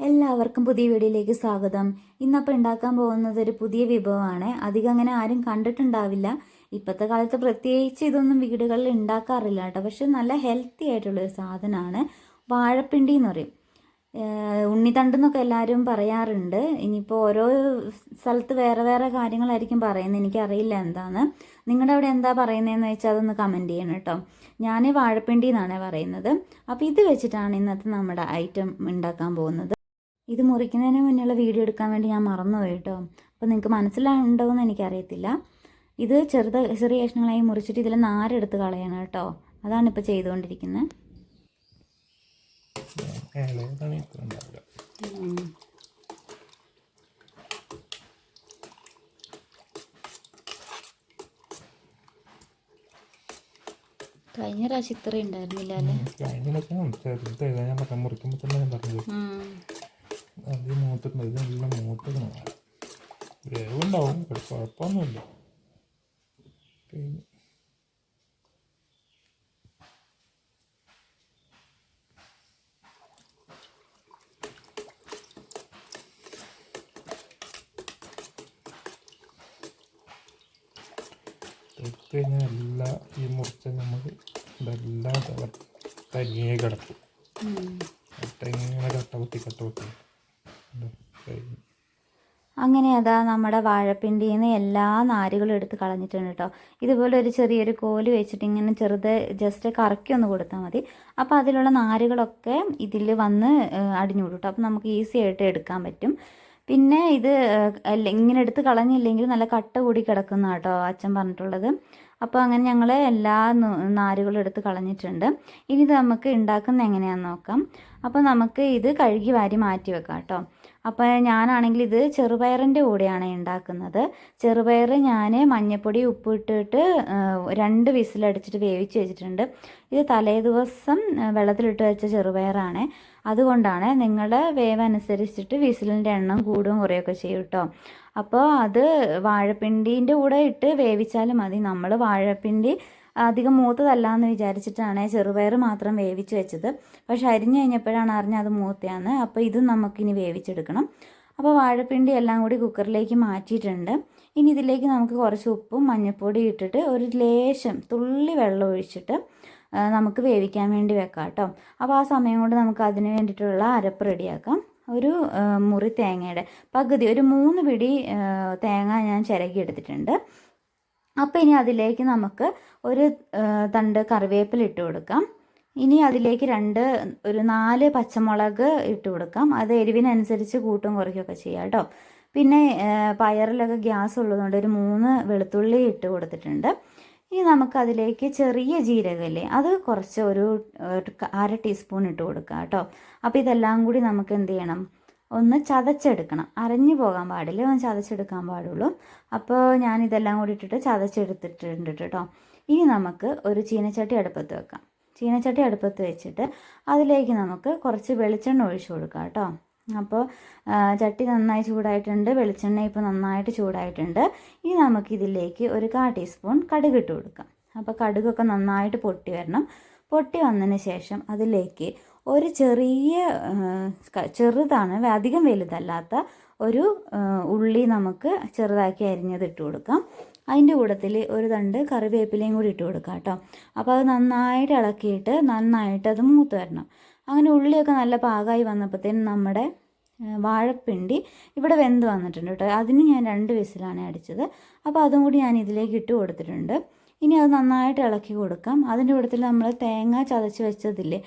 എല്ലാവർക്കും പുതിയ വീഡിയോയിലേക്ക് സ്വാഗതം. ഇന്നപ്പോൾ ഉണ്ടാക്കാൻ പോകുന്നത് ഒരു പുതിയ വിഭവമാണ്. അധികം അങ്ങനെ ആരും കണ്ടിട്ടുണ്ടാവില്ല. ഇപ്പോഴത്തെ കാലത്ത് പ്രത്യേകിച്ച് ഇതൊന്നും വീടുകളിൽ ഉണ്ടാക്കാറില്ല കേട്ടോ. പക്ഷെ നല്ല ഹെൽത്തി ആയിട്ടുള്ളൊരു സാധനമാണ്. വാഴപ്പിണ്ടി എന്ന് പറയും. ഉണ്ണിത്തണ്ട് ഉണ്ണിത്തണ്ടെന്നൊക്കെ എല്ലാവരും പറയാറുണ്ട്. ഇനിയിപ്പോൾ ഓരോ സ്ഥലത്ത് വേറെ വേറെ കാര്യങ്ങളായിരിക്കും പറയുന്നത്. എനിക്കറിയില്ല എന്താണ് നിങ്ങളുടെ അവിടെ എന്താ പറയുന്നതെന്ന് വെച്ചാൽ അതൊന്ന് കമന്റ് ചെയ്യണം കേട്ടോ. ഞാൻ വാഴപ്പിണ്ടി എന്നാണ് പറയുന്നത്. അപ്പോൾ ഇത് വെച്ചിട്ടാണ് ഇന്നത്തെ നമ്മുടെ ഐറ്റം ഉണ്ടാക്കാൻ പോകുന്നത്. ഇത് മുറിക്കുന്നതിന് മുന്നേയുള്ള വീഡിയോ എടുക്കാൻ വേണ്ടി ഞാൻ മറന്നുപോയി കേട്ടോ. അപ്പോൾ നിങ്ങൾക്ക് മനസ്സിലാവുണ്ടോ എന്ന് എനിക്കറിയത്തില്ല. ഇത് ചെറുത് ചെറിയ കഷ്ണങ്ങളായി മുറിച്ചിട്ട് ഇതിൽ നാരെടുത്ത് കളയണം കേട്ടോ. അതാണ് ഇപ്പോൾ ചെയ്തുകൊണ്ടിരിക്കുന്നത് കഴിഞ്ഞ പ്രാവശ്യം ഇത്ര ഉണ്ടായിരുന്നില്ല അല്ലേ? ചെറുത് ഞാൻ മുറിക്കുമ്പോൾ തന്നെ ഞാൻ പറഞ്ഞത്. അത് മൂത്തിട്ടുണ്ട് ഇതെല്ലാം മൂത്തത് വേവുണ്ടാവും പക്ഷെ കുഴപ്പമൊന്നുമില്ല. പിന്നെ എടുത്ത് കഴിഞ്ഞാൽ എല്ലാ ഈ മുറിച്ച നമുക്ക് ഇതെല്ലാം തല- തനിയെ കിടക്കും. ഇങ്ങനെ കട്ട കുത്തി കട്ട കുത്തി. അങ്ങനെ അതാ നമ്മുടെ വാഴപ്പിണ്ടിയിൽ നിന്ന് എല്ലാ നാരുകളും എടുത്ത് കളഞ്ഞിട്ടുണ്ട് കേട്ടോ. ഇതുപോലെ ഒരു ചെറിയൊരു കോൽ വെച്ചിട്ട് ഇങ്ങനെ ചെറുത് ജസ്റ്റ് കറക്കി ഒന്ന് കൊടുത്താൽ മതി. അപ്പോൾ അതിലുള്ള നാരുകളൊക്കെ ഇതിൽ വന്ന് ഏഹ്, അടിഞ്ഞു കേട്ടോ. അപ്പോൾ നമുക്ക് ഈസി ആയിട്ട് എടുക്കാൻ പറ്റും. പിന്നെ ഇത് ഇങ്ങനെ എടുത്ത് കളഞ്ഞില്ലെങ്കിൽ നല്ല കട്ട കൂടി കിടക്കുന്ന കേട്ടോ അച്ഛൻ പറഞ്ഞിട്ടുള്ളത്. അപ്പോൾ അങ്ങനെ ഞങ്ങൾ എല്ലാ നാരുകളും എടുത്ത് കളഞ്ഞിട്ടുണ്ട്. ഇനി ഇത് നമുക്ക് ഉണ്ടാക്കുന്ന എങ്ങനെയാണെന്ന് നോക്കാം. അപ്പോൾ നമുക്ക് ഇത് കഴുകി വാരി മാറ്റി വെക്കാം കേട്ടോ അപ്പോൾ ഞാനാണെങ്കിൽ ഇത് ചെറുപയറിന്റെ കൂടെയാണ് ഉണ്ടാക്കുന്നത്. ചെറുപയർ ഞാൻ മഞ്ഞപ്പൊടി ഉപ്പ് ഇട്ടിട്ട് രണ്ട് വിസിലടിച്ചിട്ട് വേവിച്ച് വെച്ചിട്ടുണ്ട്. ഇത് തലേ ദിവസം വെള്ളത്തിലിട്ട് വെച്ച ചെറുപയറാണ്. അതുകൊണ്ടാണ് നിങ്ങളുടെ വേവ് അനുസരിച്ചിട്ട് വിസിലിന്റെ എണ്ണം കൂടും കുറയൊക്കെ ചെയ്യും കേട്ടോ അപ്പോൾ അത് വാഴപ്പിണ്ടീന്റെ കൂടെ ഇട്ട് വേവിച്ചാലും മതി. നമ്മൾ വാഴപ്പിണ്ടി അധികം മൂത്തതല്ല എന്ന് വിചാരിച്ചിട്ടാണ് ചെറുപയർ മാത്രം വേവിച്ച് വെച്ചത്. പക്ഷെ അരിഞ്ഞു കഴിഞ്ഞപ്പോഴാണ് അറിഞ്ഞത് അത് മൂത്തയാന്ന് അപ്പോൾ ഇതും നമുക്കിനി വേവിച്ചെടുക്കണം. അപ്പോൾ വാഴപ്പിണ്ടി എല്ലാം കൂടി കുക്കറിലേക്ക് മാറ്റിയിട്ടുണ്ട്. ഇനി ഇതിലേക്ക് നമുക്ക് കുറച്ച് ഉപ്പും മഞ്ഞൾപ്പൊടി ഇട്ടിട്ട് ഒരു ലേശം തുള്ളി വെള്ളം ഒഴിച്ചിട്ട് നമുക്ക് വേവിക്കാൻ വേണ്ടി വെക്കാം കേട്ടോ. അപ്പോൾ ആ സമയം കൊണ്ട് നമുക്ക് അതിന് വേണ്ടിയിട്ടുള്ള അരപ്പ് റെഡിയാക്കാം. ഒരു മുറി തേങ്ങയുടെ പകുതി ഒരു മൂന്ന് പിടി തേങ്ങ ഞാൻ ചിരകി എടുത്തിട്ടുണ്ട്. അപ്പോൾ ഇനി അതിലേക്ക് നമുക്ക് ഒരു തണ്ട് കറിവേപ്പില ഇട്ട് കൊടുക്കാം. ഇനി അതിലേക്ക് രണ്ട് ഒരു നാല് പച്ചമുളക് ഇട്ട് കൊടുക്കാം. അത് എരിവിനനുസരിച്ച് കൂട്ടും കുറയ്ക്കുകയൊക്കെ ചെയ്യാം കേട്ടോ. പിന്നെ പയറിലൊക്കെ ഗ്യാസ് ഉള്ളതുകൊണ്ട് ഒരു മൂന്ന് വെളുത്തുള്ളി ഇട്ട് കൊടുത്തിട്ടുണ്ട്. ഇനി നമുക്കതിലേക്ക് ചെറിയ ജീരകമില്ലേ അത് കുറച്ച് ഒരു അര ടീസ്പൂൺ ഇട്ട് കൊടുക്കാം കേട്ടോ. അപ്പോൾ ഇതെല്ലാം കൂടി നമുക്ക് എന്ത് ചെയ്യണം? ഒന്ന് ചതച്ചെടുക്കണം. അരഞ്ഞു പോകാൻ പാടില്ല? ഒന്ന് ചതച്ചെടുക്കാൻ പാടുള്ളൂ. അപ്പോൾ ഞാൻ ഇതെല്ലാം കൂടി ഇട്ടിട്ട് ചതച്ചെടുത്തിട്ടുണ്ട് കേട്ടോ. ഇനി നമുക്ക് ഒരു ചീനച്ചട്ടി അടുപ്പത്ത് വെക്കാം. ചീനച്ചട്ടി അടുപ്പത്ത് വെച്ചിട്ട് അതിലേക്ക് നമുക്ക് കുറച്ച് വെളിച്ചെണ്ണ ഒഴിച്ചു കൊടുക്കാം കേട്ടോ. അപ്പോൾ ചട്ടി നന്നായി ചൂടായിട്ടുണ്ട്. വെളിച്ചെണ്ണ ഇപ്പോൾ നന്നായിട്ട് ചൂടായിട്ടുണ്ട്. ഇനി നമുക്ക് ഇതിലേക്ക് ഒരു കാ ടീസ്പൂൺ കടുക് ഇട്ട് കൊടുക്കാം. അപ്പോൾ കടുകൊക്കെ നന്നായിട്ട് പൊട്ടി വരണം. പൊട്ടി വന്നതിന് ശേഷം അതിലേക്ക് ഒരു ചെറിയ ചെറുതാണ് അധികം വലുതല്ലാത്ത ഒരു ഉള്ളി നമുക്ക് ചെറുതാക്കി അരിഞ്ഞത് ഇട്ട് കൊടുക്കാം. അതിന്റെ കൂട്ടത്തിൽ ഒരു തണ്ട് കറിവേപ്പിലയും കൂടി ഇട്ട് കൊടുക്കാം കേട്ടോ. അപ്പോൾ അത് നന്നായിട്ട് ഇളക്കിയിട്ട് നന്നായിട്ട് അത് മൂത്ത് വരണം. അങ്ങനെ ഉള്ളിയൊക്കെ നല്ല പാകമായി വന്നപ്പോഴത്തേനും നമ്മുടെ വാഴപ്പിണ്ടി ഇവിടെ വെന്ത് വന്നിട്ടുണ്ട് കേട്ടോ. അതിന് ഞാൻ രണ്ട് വിസിലാണ് അടിച്ചത്. അപ്പോൾ അതും കൂടി ഞാൻ ഇതിലേക്ക് ഇട്ട് കൊടുത്തിട്ടുണ്ട്. ഇനി അത് നന്നായിട്ട് ഇളക്കി കൊടുക്കാം. അതിന്റെ കൂട്ടത്തിൽ നമ്മൾ തേങ്ങ ചതച്ച് വെച്ചതില്ലേ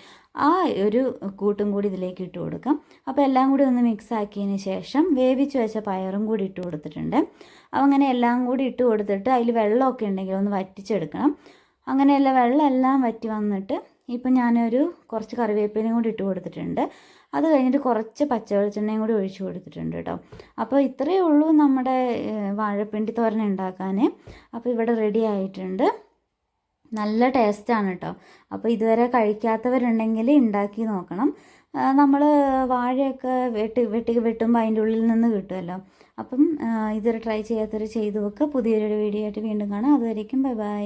ആ ഒരു കൂട്ടും കൂടി ഇതിലേക്ക് ഇട്ട് കൊടുക്കാം. അപ്പോൾ എല്ലാം കൂടി ഒന്ന് മിക്സ് ആക്കിയതിന് ശേഷം വേവിച്ച് വെച്ച പയറും കൂടി ഇട്ട് കൊടുത്തിട്ടുണ്ട്. അപ്പോൾ അങ്ങനെ എല്ലാം കൂടി ഇട്ട് കൊടുത്തിട്ട് അതിൽ വെള്ളമൊക്കെ ഉണ്ടെങ്കിൽ ഒന്ന് വറ്റിച്ചെടുക്കണം. അങ്ങനെയല്ല വെള്ളം എല്ലാം വറ്റി വന്നിട്ട് ഇപ്പം ഞാനൊരു കുറച്ച് കറിവേപ്പിലയും കൂടി ഇട്ട് കൊടുത്തിട്ടുണ്ട്. അത് കഴിഞ്ഞിട്ട് കുറച്ച് പച്ചവെളിച്ചെണ്ണയും കൂടി ഒഴിച്ചു കൊടുത്തിട്ടുണ്ട് കേട്ടോ. അപ്പോൾ ഇത്രയേ ഉള്ളൂ നമ്മുടെ വാഴപ്പിണ്ടി തോരൻ ഉണ്ടാക്കാൻ അപ്പോൾ ഇവിടെ റെഡി ആയിട്ടുണ്ട്. നല്ല ടേസ്റ്റാണ് കേട്ടോ. അപ്പോൾ ഇതുവരെ കഴിക്കാത്തവരുണ്ടെങ്കിൽ ഉണ്ടാക്കി നോക്കണം. നമ്മൾ വാഴയൊക്കെ വെട്ടി വെട്ടി വെട്ടുമ്പോൾ അതിന്റെ ഉള്ളിൽ നിന്ന് കിട്ടുമല്ലോ. അപ്പം ഇതൊരു ട്രൈ ചെയ്യാത്തവർ ചെയ്തു വെക്കുക പുതിയൊരു വീഡിയോ ആയിട്ട് വീണ്ടും കാണാം. അതുവരേക്കും ബൈ ബൈ